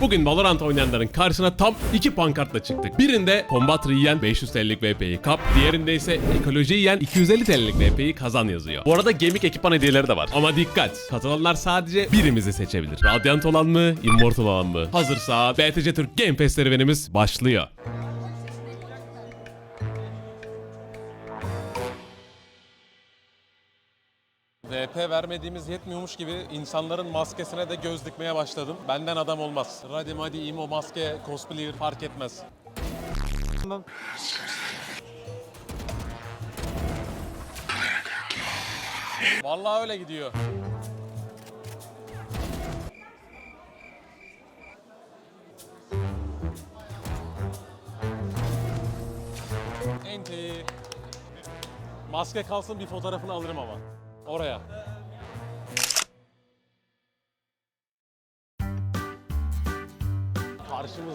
Bugün Valorant oynayanların karşısına tam iki pankartla çıktık. Birinde Combat yiyen 500 TL'lik VP'yi kap, diğerinde ise ekoloji yiyen 250 TL'lik VP'yi kazan yazıyor. Bu arada gemik ekipman hediyeleri de var. Ama dikkat! Katılanlar sadece birimizi seçebilir. Radiant olan mı, Immortal olan mı? Hazırsa BTC Türk Game Fest serüvenimiz başlıyor. VP vermediğimiz yetmiyormuş gibi insanların maskesine de göz dikmeye başladım. Benden adam olmaz. Radim hadi imo maske cosplayer fark etmez. Vallahi öyle gidiyor. Enti. Maske kalsın bir fotoğrafını alırım ama. Oraya.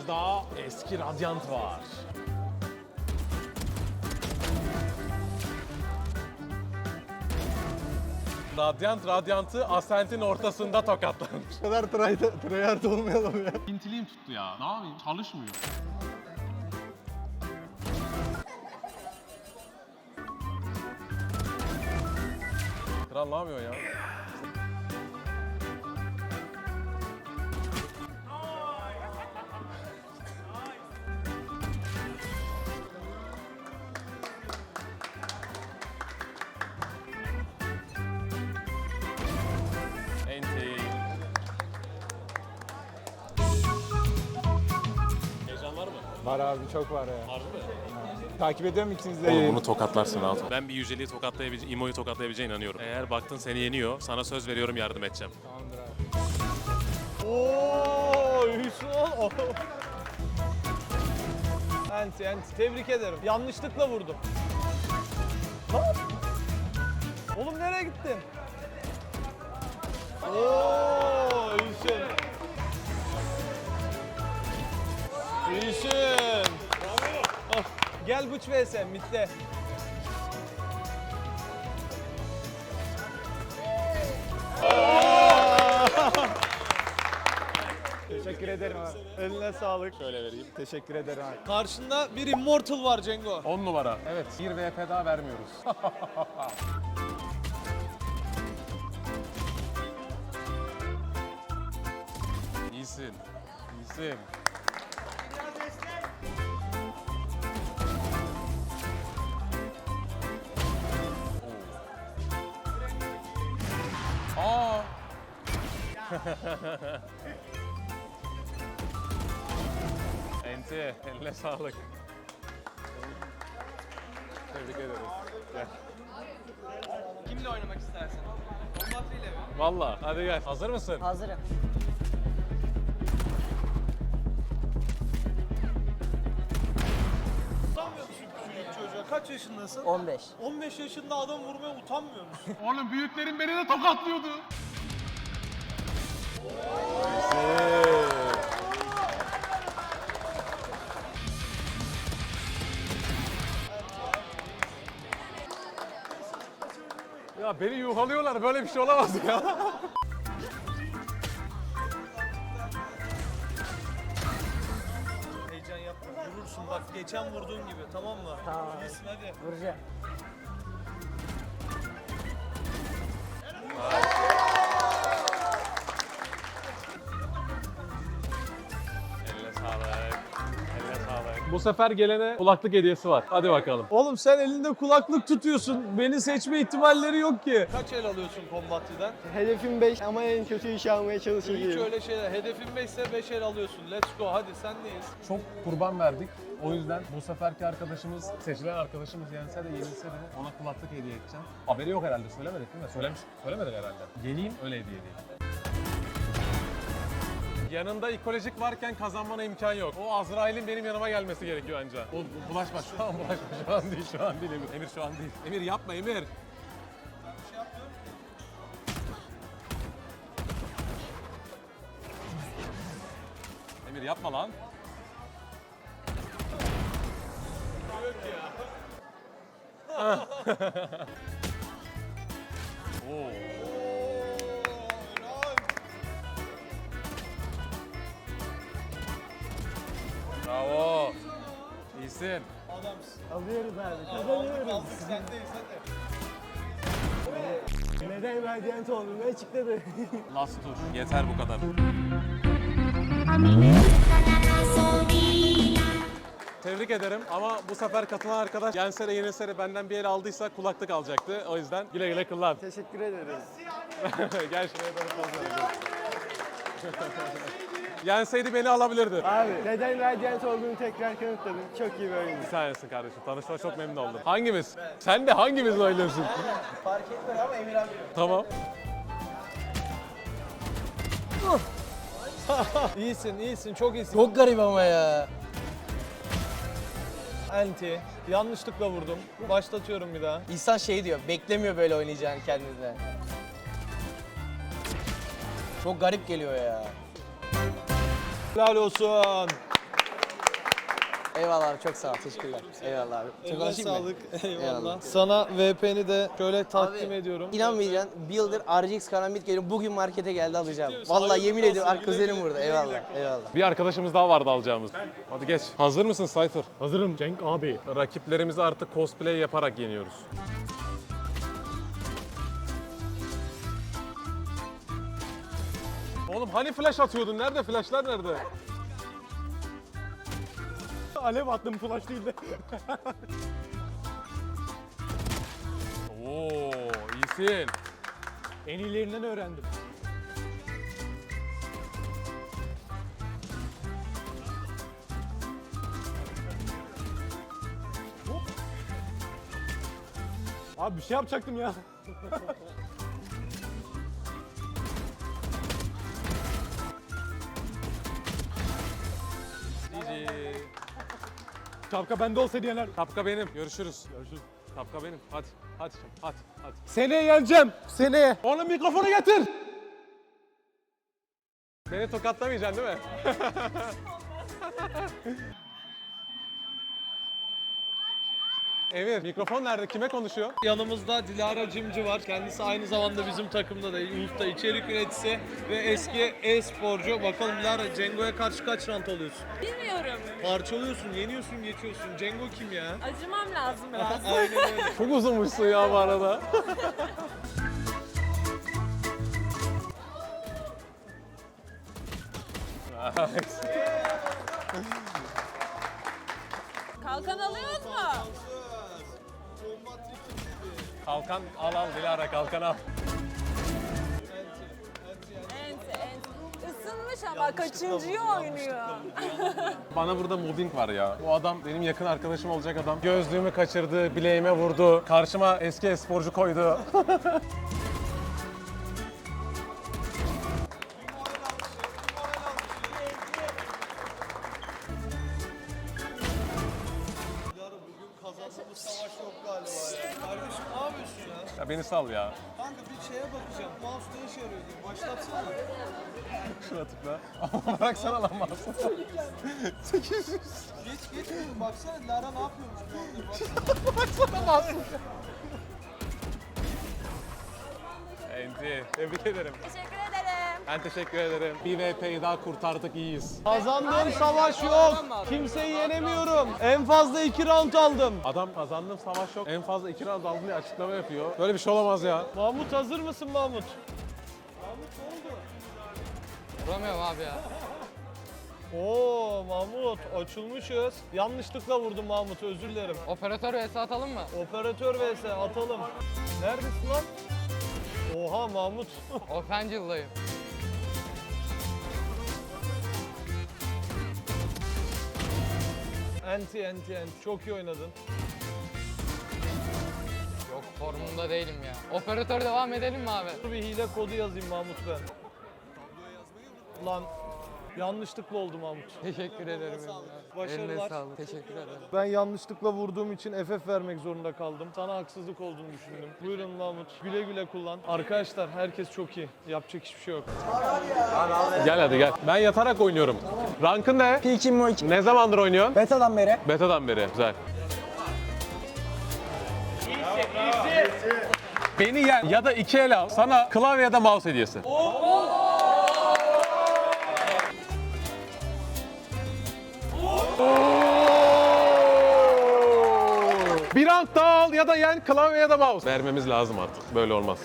Karşımızda eski Radiant var. Radiant Radiant'ı Ascent'in ortasında tokatlamış. Bu kadar tryhard olmayalım ya. İntiliğim tuttu ya. Ne yapayım? Çalışmıyor. Kral ne yapıyor ya? Var abi çok var ya. Harbi mi? Takip ediyorum ikiniz de. Oğlum bunu tokatlarsın rahat ol. Ben bir yüceliği tokatlayabileceğim, İmo'yu tokatlayabileceğine inanıyorum. Eğer baktın seni yeniyor, sana söz veriyorum yardım edeceğim. Tamamdır abi. Ooo Hüsnü Enti enti tebrik ederim. Yanlışlıkla vurdum. Lan! Oğlum nereye gittin? Oo Hüsnü. Hüsnü. Gel bıç vs mitte. Teşekkür ederim abi. Eline sağlık. Şöyle vereyim. Teşekkür ederim abi. Karşında bir Immortal var Cengo. 10 numara. Evet, bir VP daha vermiyoruz. İyisin. İyisin. Enti, eline sağlık. Tebrik ederiz. Gel. Kimle oynamak istersin? Kombatri ile mi? Valla hadi gel. Hazır mısın? Hazırım. Utanmıyor musun küçücük çocuğa? Kaç yaşındasın? 15. 15 yaşında adam vurmaya utanmıyor musun? Oğlum büyüklerin beni de tokatlıyordu. Ya beni yuhalıyorlar böyle bir şey olamaz ya. Heyecan yapma. Vurursun bak geçen vurduğun gibi tamam mı? Tamam. İyisin hadi. Vuracağım. Bu sefer gelene kulaklık hediyesi var. Hadi bakalım. Oğlum sen elinde kulaklık tutuyorsun. Beni seçme ihtimalleri yok ki. Kaç el alıyorsun kombatçıdan? Hedefim 5 ama en kötü işi almaya Hiç çalışacağım. öyle şeyler. Hedefin 5 ise 5 el alıyorsun. Let's go hadi sen neyiz? Çok kurban verdik. O yüzden bu seferki arkadaşımız, seçilen arkadaşımız yense de yenilse de ona kulaklık hediye edeceğim. Haberi yok herhalde. Söylemedik değil mi? Söylemiş, söylemedik herhalde. Yeneyim öyle hediye edeyim. Yanında ekolojik varken kazanmana imkan yok. O Azrail'in benim yanıma gelmesi gerekiyor anca. O bu- bulaşma şu an bulaşma şu an değil şu an değil Emir. Emir şu an değil. Emir yapma Emir. Emir yapma lan. Oo. Bravo. İyisin. Alıyoruz abi. Kazanıyoruz. Neden radyant olduğunu açıkladı. Last tur. Yeter bu kadar. Tebrik ederim ama bu sefer katılan arkadaş yense de yenilse de benden bir el aldıysa kulaklık alacaktı. O yüzden güle güle kullan. Teşekkür ederiz. Gel şuraya doğru poz. Yenseydi beni alabilirdi. Abi neden radyant olduğunu tekrar kanıtladın. Çok iyi bir oyundu. Bir tanesin kardeşim. Tanışma çok memnun oldum. Hangimiz? Sen de hangimiz oynuyorsun? Fark etmez ama Emir abi. tamam. İyisin, iyisin, çok iyisin. Çok garip ama ya. Anti. Yanlışlıkla vurdum. Başlatıyorum bir daha. İnsan şey diyor, beklemiyor böyle oynayacağını kendine. Çok garip geliyor ya. Helal olsun. Eyvallah abi çok sağ ol. Teşekkürler. Eyvallah abi. Çok Eline konuşayım mı? sağlık. Eyvallah. Eyvallah. Sana VP'ni de şöyle takdim Abi, ediyorum. İnanmayacaksın. Bir yıldır RGX Karambit geliyor. Bugün markete geldi alacağım. Vallahi yemin ediyorum. Ar kuzenim burada. Eyvallah. Eyvallah. Bir arkadaşımız daha vardı alacağımız. Hadi geç. Hazır mısın Cypher? Hazırım Cenk abi. Rakiplerimizi artık cosplay yaparak yeniyoruz. Hani flash atıyordun? Nerede flashlar nerede? Alev attım flash değil de. Oo, iyisin. En iyilerinden öğrendim. Abi bir şey yapacaktım ya. Şapka bende olsa diyenler. Kapka benim. Görüşürüz. Görüşürüz. Kapka benim. Hadi. Hadi. Hadi. Hadi. Seneye yeneceğim. Seneye. Oğlum mikrofonu getir. Beni tokatlamayacaksın değil mi? Emir, mikrofon nerede? Kime konuşuyor? Yanımızda Dilara Cimci var. Kendisi aynı zamanda bizim takımda da usta içerik üreticisi ve eski e-sporcu. Bakalım Dilara Cengo'ya karşı kaç rant alıyorsun? Bilmiyorum. Parçalıyorsun, yeniyorsun, geçiyorsun. Cengo kim ya? Acımam lazım biraz. Aynen öyle. Çok uzunmuşsun ya bu arada. Kalkan alıyoruz mu? Kalkan al al Dilara kalkan al. Ent, ent. Isınmış ama kaçıncıyı oynuyor. Bana burada mobbing var ya. Bu adam benim yakın arkadaşım olacak adam. Gözlüğümü kaçırdı, bileğime vurdu. Karşıma eski esporcu koydu. Kazandığımız savaş yok galiba ya. Kardeşim ne yapıyorsun ya? Ya beni sal ya. Kanka bir şeye bakacağım. Mouse ne işe yarıyor diye. Başlatsana. Şuna tıkla. Ama bıraksana lan mouse'u. Geç geç oğlum. Baksana Lara ne yapıyormuş bu anda. Enti. Tebrik ederim. Teşekkür ederim. Ben teşekkür ederim. Bir VP'yi daha kurtardık iyiyiz. Kazandığım savaş yok. Kimseyi yenemiyorum. En fazla iki round aldım. Adam kazandım savaş yok. En fazla iki round aldım diye açıklama yapıyor. Böyle bir şey olamaz ya. Mahmut hazır mısın Mahmut? Vuramıyorum abi ya. Oo Mahmut açılmışız. Yanlışlıkla vurdum Mahmut özür dilerim. Operatör vs atalım mı? Operatör vs atalım. Neredesin lan? Oha Mahmut. Offensive'dayım. Enti enti enti. Çok iyi oynadın. Yok formunda değilim ya. Operatör devam edelim mi abi? Dur bir hile kodu yazayım Mahmut ben. Lan yanlışlıkla oldu Mahmut. Teşekkür ederim. Başarılar. Eline sağlık. Teşekkür ederim. Ben yanlışlıkla vurduğum için FF vermek zorunda kaldım. Sana haksızlık olduğunu düşündüm. Buyurun Mahmut. Güle güle kullan. Arkadaşlar herkes çok iyi. Yapacak hiçbir şey yok. Gel hadi gel. Ben yatarak oynuyorum. Rankın ne? P2 Mo 2. Ne zamandır oynuyorsun? Beta'dan beri. Beta'dan beri. Güzel. Beni yen ya da iki el al. Sana klavye ya da mouse hediyesi. Bir round daha al ya da yen klavye ya da mouse. Vermemiz lazım artık. Böyle olmaz.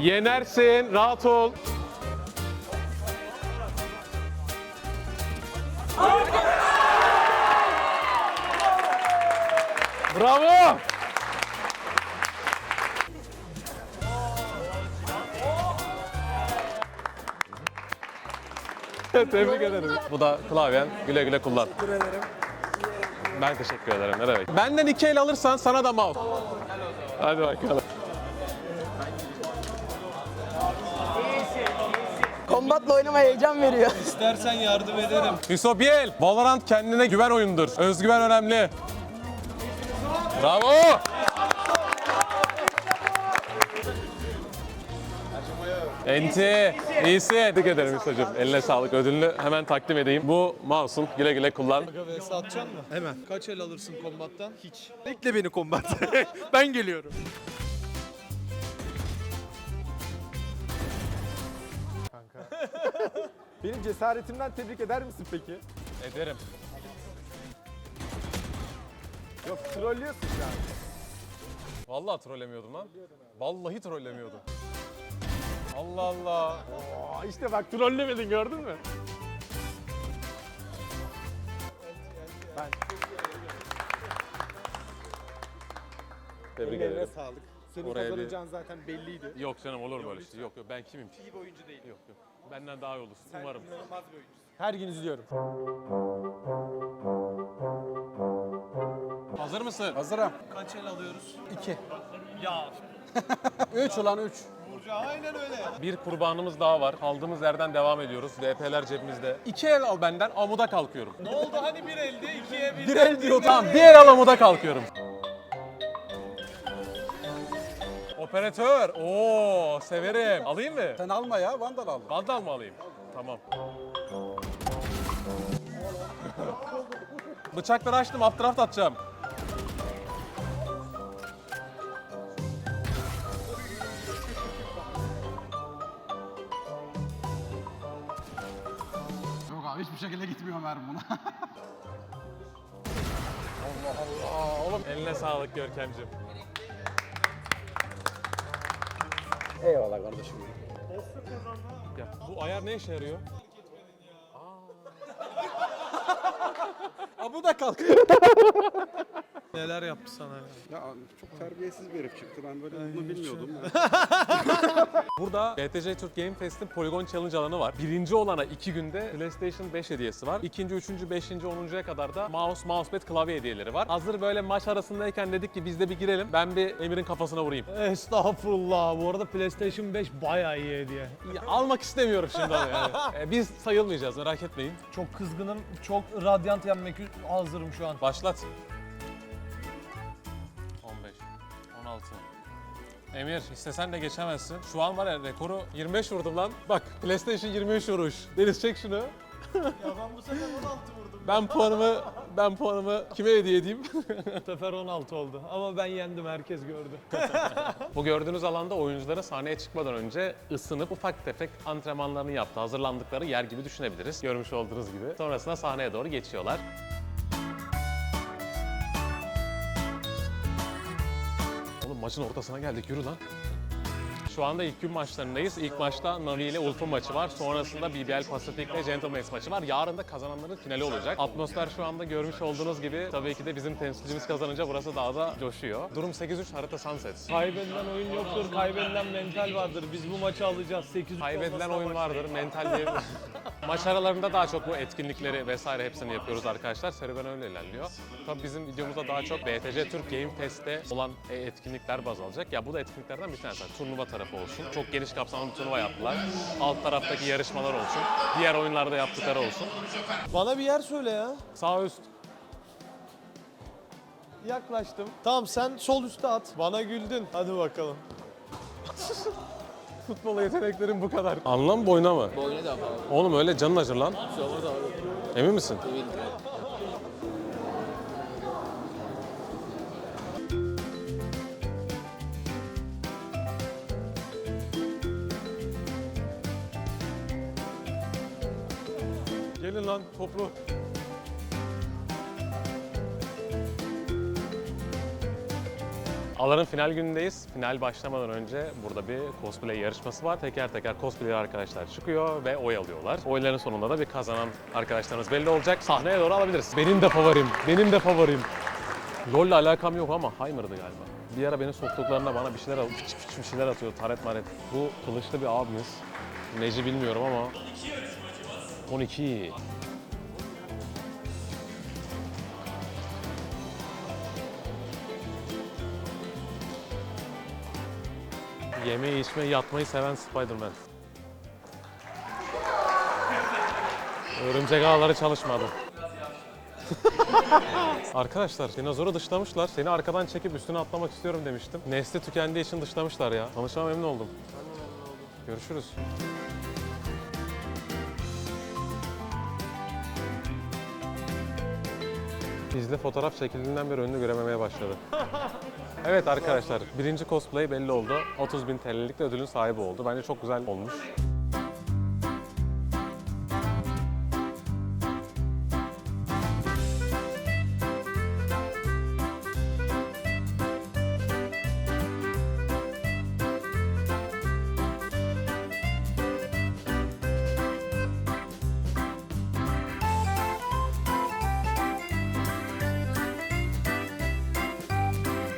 Yenersin, rahat ol. Bravo! Tebrik ederim. Bu da klavyen. Güle güle kullan. Teşekkür ederim. Ben teşekkür ederim. Ne demek? Benden iki el alırsan sana da mouse. Hadi bakalım. Kombatla oynama heyecan veriyor. İstersen yardım ederim. Yusuf Biel. Valorant kendine güven oyundur. Özgüven önemli. Bravo. Enti, iyisin. Tebrik ederim Yusuf'cum. Eline sağlık. Ödülünü hemen takdim edeyim. Bu mouse'un. Güle güle kullan. Aga vs atacaksın mı? Hemen. Kaç el alırsın kombattan? Hiç. Bekle beni kombat. ben geliyorum. Kanka. Benim cesaretimden tebrik eder misin peki? Ederim. Yok trollüyorsun an. Vallahi trollemiyordum lan. Vallahi trollemiyordum. Allah Allah. Aa, işte bak trollemedin gördün mü? Ben Tebrik ederim. sağlık. Senin Oraya bir- kazanacağın zaten belliydi. Yok canım olur mu öyle şey? Yok yok ben kimim? İyi bir oyuncu değil. Yok yok. Benden daha iyi olursun umarım. İnanılmaz bir oyuncusun. Her gün izliyorum. Hazır mısın? Hazırım. Kaç el alıyoruz? 2. Ya. 3 ulan 3. Burcu aynen öyle. Bir kurbanımız daha var. Kaldığımız yerden devam ediyoruz. VP'ler cebimizde. İki el al benden amuda kalkıyorum. Ne oldu hani bir elde ikiye bir. Bir el diyor Tamam bir el al amuda kalkıyorum. Operatör. Oo severim. Alayım mı? Sen alma ya Vandal al. Vandal mı alayım? Tamam. Bıçakları açtım, updraft atacağım. Şekilde gitmiyor mermi buna. Oğlum eline sağlık Görkemciğim. Eyvallah kardeşim. Ya bu ayar ne işe yarıyor? Aa bu da kalk. Neler yaptı sana ya? Ya çok terbiyesiz bir herif çıktı. Ben böyle bunu bilmiyordum. Burada BTC Türk Game Fest'in Polygon Challenge alanı var. Birinci olana iki günde PlayStation 5 hediyesi var. İkinci, üçüncü, beşinci, onuncuya kadar da mouse, mousepad, klavye hediyeleri var. Hazır böyle maç arasındayken dedik ki biz de bir girelim. Ben bir Emir'in kafasına vurayım. Estağfurullah. Bu arada PlayStation 5 bayağı iyi hediye. Ya, almak istemiyorum şimdi onu yani. Ee, biz sayılmayacağız merak etmeyin. Çok kızgınım. Çok radyant yenmek hazırım şu an. Başlat. Emir istesen de geçemezsin. Şu an var ya rekoru 25 vurdum lan. Bak PlayStation 23 vuruş. Deniz çek şunu. Ya ben bu sefer 16 vurdum. Ben puanımı ben puanımı kime hediye edeyim? Bu sefer 16 oldu. Ama ben yendim. Herkes gördü. Bu gördüğünüz alanda oyuncuların sahneye çıkmadan önce ısınıp ufak tefek antrenmanlarını yaptı. Hazırlandıkları yer gibi düşünebiliriz. Görmüş olduğunuz gibi. Sonrasında sahneye doğru geçiyorlar. Oğlum maçın ortasına geldik yürü lan. Şu anda ilk gün maçlarındayız. İlk maçta Nani ile Ulf'un maçı var. Sonrasında BBL Pacific ve Gentleman's maçı var. Yarın da kazananların finali olacak. Atmosfer şu anda görmüş olduğunuz gibi tabii ki de bizim temsilcimiz kazanınca burası daha da coşuyor. Durum 8-3 harita Sunset. Kaybedilen oyun yoktur. Kaybedilen mental vardır. Biz bu maçı alacağız. 8 Kaybedilen oyun vardır, mental diye. Maç aralarında daha çok bu etkinlikleri vesaire hepsini yapıyoruz arkadaşlar. Serüven öyle ilerliyor. Tabii bizim videomuzda daha çok BTC Türk Game Fest'te olan e, etkinlikler baz alacak. Ya bu da etkinliklerden bir tanesi. Turnuva tarafı olsun. Çok geniş kapsamlı bir turnuva yaptılar. Alt taraftaki yarışmalar olsun. Diğer oyunlarda yaptıkları olsun. Bana bir yer söyle ya. Sağ üst. Yaklaştım. Tamam sen sol üstte at. Bana güldün. Hadi bakalım. Futbol yeteneklerim bu kadar. Anlam boyuna mı? Boynu da var. Oğlum öyle canın acır lan. Emin misin? Gelin lan toplu. Alanın final günündeyiz. Final başlamadan önce burada bir cosplay yarışması var. Teker teker cosplayer arkadaşlar çıkıyor ve oy alıyorlar. Oyların sonunda da bir kazanan arkadaşlarımız belli olacak. Sahneye doğru alabiliriz. Benim de favorim, benim de favorim. LoL'le alakam yok ama Heimer'dı galiba. Bir ara beni soktuklarında bana bir şeyler fıç fıç bir şeyler atıyor, taret maret. Bu kılıçlı bir abimiz. Neci bilmiyorum ama 12. Yemeği, içmeyi, yatmayı seven Spider-Man. Örümcek ağları çalışmadı. Arkadaşlar dinozoru dışlamışlar. Seni arkadan çekip üstüne atlamak istiyorum demiştim. Nesli tükendiği için dışlamışlar ya. Tanışma memnun oldum. Görüşürüz. İzle fotoğraf çekildiğinden beri önünü görememeye başladı. evet arkadaşlar birinci cosplay belli oldu. 30.000 TL'lik de ödülün sahibi oldu. Bence çok güzel olmuş.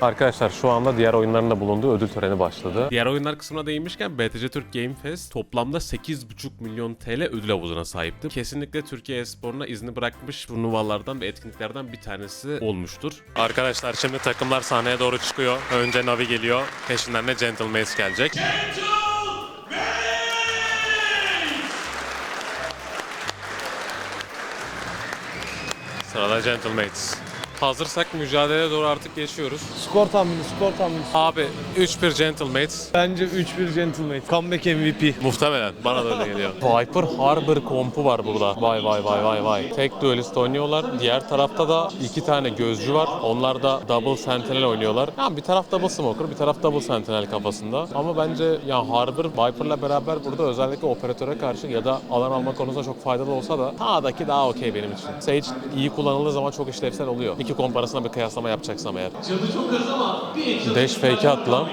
Arkadaşlar şu anda diğer oyunların da bulunduğu ödül töreni başladı. Diğer oyunlar kısmına değinmişken BTC Türk Game Fest toplamda 8,5 milyon TL ödül havuzuna sahipti. Kesinlikle Türkiye esporuna izni bırakmış turnuvalardan ve etkinliklerden bir tanesi olmuştur. Arkadaşlar şimdi takımlar sahneye doğru çıkıyor. Önce Navi geliyor. Peşinden de Gentlemates gelecek. Sırada Gentlemates. Hazırsak mücadeleye doğru artık geçiyoruz. Skor tahmini, skor tahmini. Abi 3-1 Gentlemates. Bence 3-1 Gentleman. Comeback MVP. Muhtemelen. Bana da öyle geliyor. Viper Harbor kompu var burada. Vay vay vay vay vay. Tek duelist oynuyorlar. Diğer tarafta da iki tane gözcü var. Onlar da double sentinel oynuyorlar. Ya bir taraf double smoker, bir taraf double sentinel kafasında. Ama bence ya Harbor Viper'la beraber burada özellikle operatöre karşı ya da alan alma konusunda çok faydalı olsa da A'daki daha okey benim için. Sage iyi kullanıldığı zaman çok işlevsel oluyor. İki komparasına bir kıyaslama yapacaksam eğer. Dash fake at lan.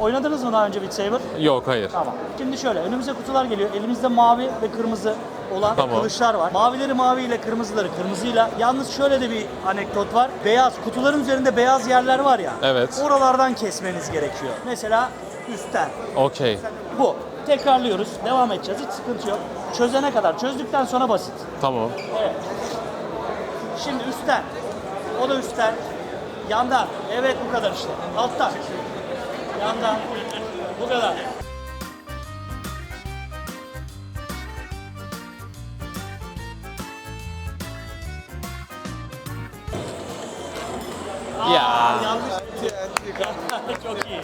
Oynadınız mı daha önce Beat Saber? Yok hayır. Tamam. Şimdi şöyle önümüze kutular geliyor. Elimizde mavi ve kırmızı olan Tamam. kılıçlar var. Mavileri maviyle, kırmızıları kırmızıyla. Yalnız şöyle de bir anekdot var. Beyaz kutuların üzerinde beyaz yerler var ya. Evet. Oralardan kesmeniz gerekiyor. Mesela üstten. Okey. Bu. Tekrarlıyoruz. Devam edeceğiz. Hiç sıkıntı yok. Çözene kadar. Çözdükten sonra basit. Tamam. Evet. Şimdi üstten. O da üstten. Yandan. Evet bu kadar işte. Alttan. Yandan. Bu kadar. Ya. Yanlış. Çok iyi.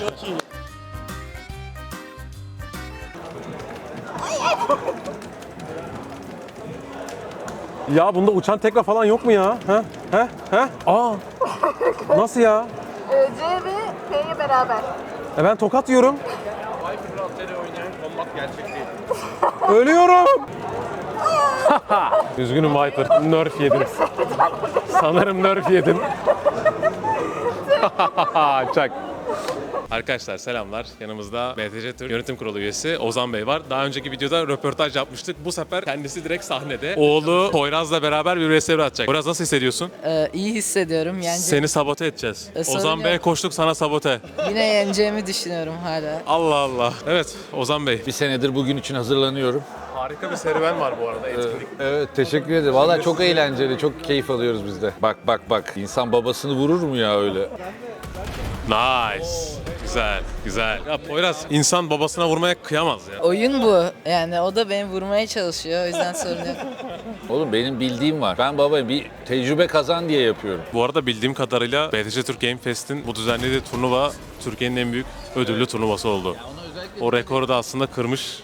Çok iyi. Ya bunda uçan tekme falan yok mu ya? He? He? He? Aa! Nasıl ya? C ve K'ye beraber. E ben tokat yiyorum. Ölüyorum. Üzgünüm Viper. Nerf yedim. Sanırım nerf yedim. Çak. Arkadaşlar selamlar. Yanımızda BTC Türk Yönetim Kurulu üyesi Ozan Bey var. Daha önceki videoda röportaj yapmıştık. Bu sefer kendisi direkt sahnede. Oğlu Poyraz'la beraber bir resim atacak. Poyraz nasıl hissediyorsun? Ee, iyi hissediyorum. Yence, Seni sabote edeceğiz. E, sorun Ozan. Bey koştuk sana sabote. Yine yeneceğimi düşünüyorum hala. Allah Allah. Evet Ozan Bey. Bir senedir bugün için hazırlanıyorum. Harika bir serüven var bu arada etkinlik. Evet teşekkür ederim. Valla çok eğlenceli, çok keyif alıyoruz biz de. Bak bak bak. İnsan babasını vurur mu ya öyle? Nice. Güzel, güzel. Ya Poyraz insan babasına vurmaya kıyamaz ya. Oyun bu. Yani o da beni vurmaya çalışıyor. O yüzden sorun yok. Oğlum benim bildiğim var. Ben baba bir tecrübe kazan diye yapıyorum. Bu arada bildiğim kadarıyla BTC Türk Game Fest'in bu düzenlediği turnuva Türkiye'nin en büyük ödüllü turnuvası oldu. O rekoru da aslında kırmış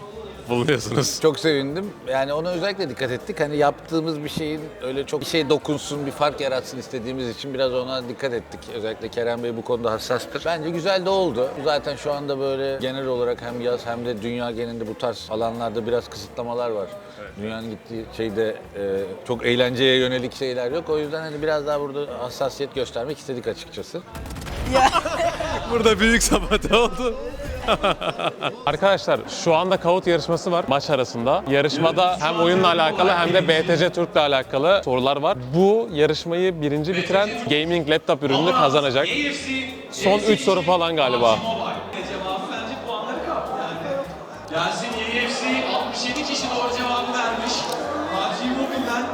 bulunuyorsunuz. Çok sevindim. Yani ona özellikle dikkat ettik. Hani yaptığımız bir şeyin öyle çok bir şey dokunsun, bir fark yaratsın istediğimiz için biraz ona dikkat ettik. Özellikle Kerem Bey bu konuda hassastır. Bence güzel de oldu. Zaten şu anda böyle genel olarak hem yaz hem de dünya genelinde bu tarz alanlarda biraz kısıtlamalar var. Dünyanın gittiği şeyde e, çok eğlenceye yönelik şeyler yok. O yüzden hani biraz daha burada hassasiyet göstermek istedik açıkçası. Burada büyük sabote oldu. Arkadaşlar şu anda kavut yarışması var maç arasında. Yarışmada hem oyunla alakalı hem de BTC Türk'le alakalı sorular var. Bu yarışmayı birinci bitiren gaming laptop ürününü kazanacak. Son 3 soru falan galiba. Gelsin UFC 67 kişi doğru cevabı vermiş. Hacı Mobil'den.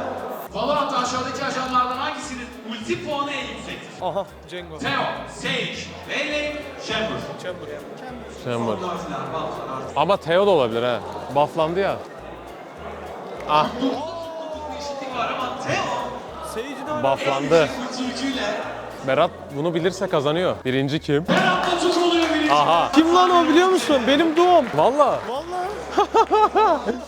Valorant aşağıdaki ajanlardan hangisinin ulti puanı en yüksektir? Aha Cengo. Theo, Sage, Melee, Chamber. Chamber. Ama Theo da olabilir ha. Bufflandı ya. Ah. Bufflandı. Berat bunu bilirse kazanıyor. Birinci kim? Birinci. Aha. Kim lan o biliyor musun? Benim doğum. Valla.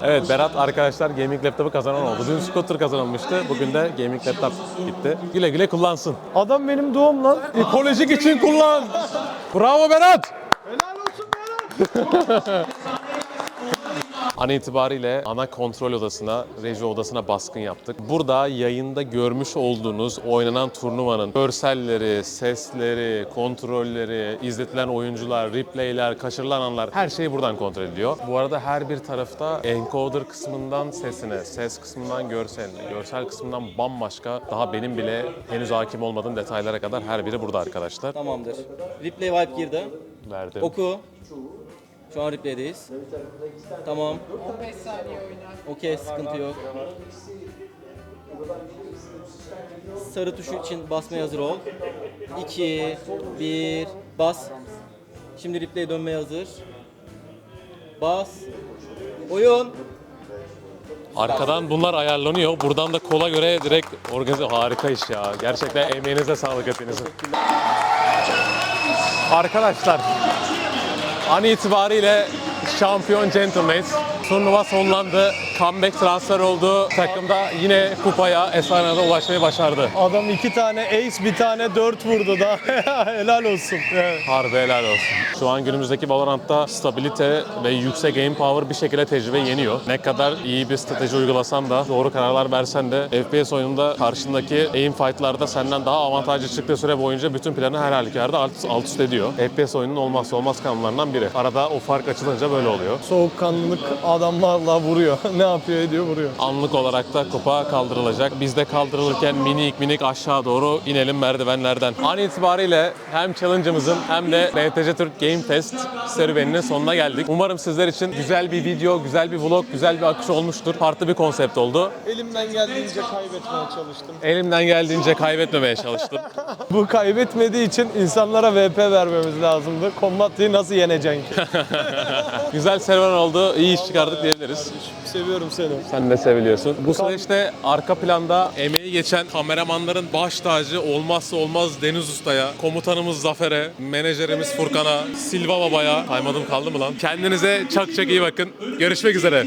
evet Berat arkadaşlar gaming laptopu kazanan oldu. Dün scooter kazanılmıştı. Bugün de gaming laptop gitti. Güle güle kullansın. Adam benim doğum lan. Ekolojik için kullan. Bravo Berat. An itibariyle ana kontrol odasına, reji odasına baskın yaptık. Burada yayında görmüş olduğunuz oynanan turnuvanın görselleri, sesleri, kontrolleri, izletilen oyuncular, replayler, kaçırılan anlar her şey buradan kontrol ediliyor. Bu arada her bir tarafta encoder kısmından sesine, ses kısmından görseline, görsel kısmından bambaşka daha benim bile henüz hakim olmadığım detaylara kadar her biri burada arkadaşlar. Tamamdır. Replay wipe girdi. Verdim. Oku. Şu an replay'deyiz. Tamam. 15 saniye oynar. Okey sıkıntı yok. Sarı tuşu için basmaya hazır ol. 2, 1, bas. Şimdi replay dönmeye hazır. Bas. Oyun. Arkadan bunlar ayarlanıyor. Buradan da kola göre direkt organize... Harika iş ya. Gerçekten emeğinize sağlık hepinizin. Arkadaşlar, an itibariyle şampiyon Gentlemates turnuva sonlandı. Comeback transfer oldu. Takımda yine kupaya Esana'da ulaşmayı başardı. Adam iki tane ace bir tane dört vurdu da. Helal olsun. Evet. Harbi helal olsun. Şu an günümüzdeki Valorant'ta stabilite ve yüksek game power bir şekilde tecrübe yeniyor. Ne kadar iyi bir strateji uygulasan da, doğru kararlar versen de FPS oyununda karşındaki aim fight'larda senden daha avantajlı çıktığı süre boyunca bütün planı her halükarda alt, alt üst ediyor. FPS oyunun olmazsa olmaz kanunlarından biri. Arada o fark açılınca böyle oluyor. Soğukkanlılık adamlarla vuruyor. ne yapıyor ediyor vuruyor. Anlık olarak da kupa kaldırılacak. Biz de kaldırılırken minik minik aşağı doğru inelim merdivenlerden. An itibariyle hem challenge'ımızın hem de BTC Türk Game Test serüveninin sonuna geldik. Umarım sizler için güzel bir video, güzel bir vlog, güzel bir akış olmuştur. Farklı bir konsept oldu. Elimden geldiğince kaybetmeye çalıştım. Elimden geldiğince kaybetmemeye çalıştım. Bu kaybetmediği için insanlara VP vermemiz lazımdı. Combat'ı nasıl yeneceksin ki? güzel serüven oldu. İyi iş çıkardık diyebiliriz. Seviyorum seni. Sen de seviliyorsun. Bu süreçte arka planda emeği geçen kameramanların baş tacı olmazsa olmaz Deniz Usta'ya, komutanımız Zafer'e, menajerimiz Furkan'a, Silva Baba'ya, saymadım kaldı mı lan? Kendinize çok çok iyi bakın. Görüşmek üzere.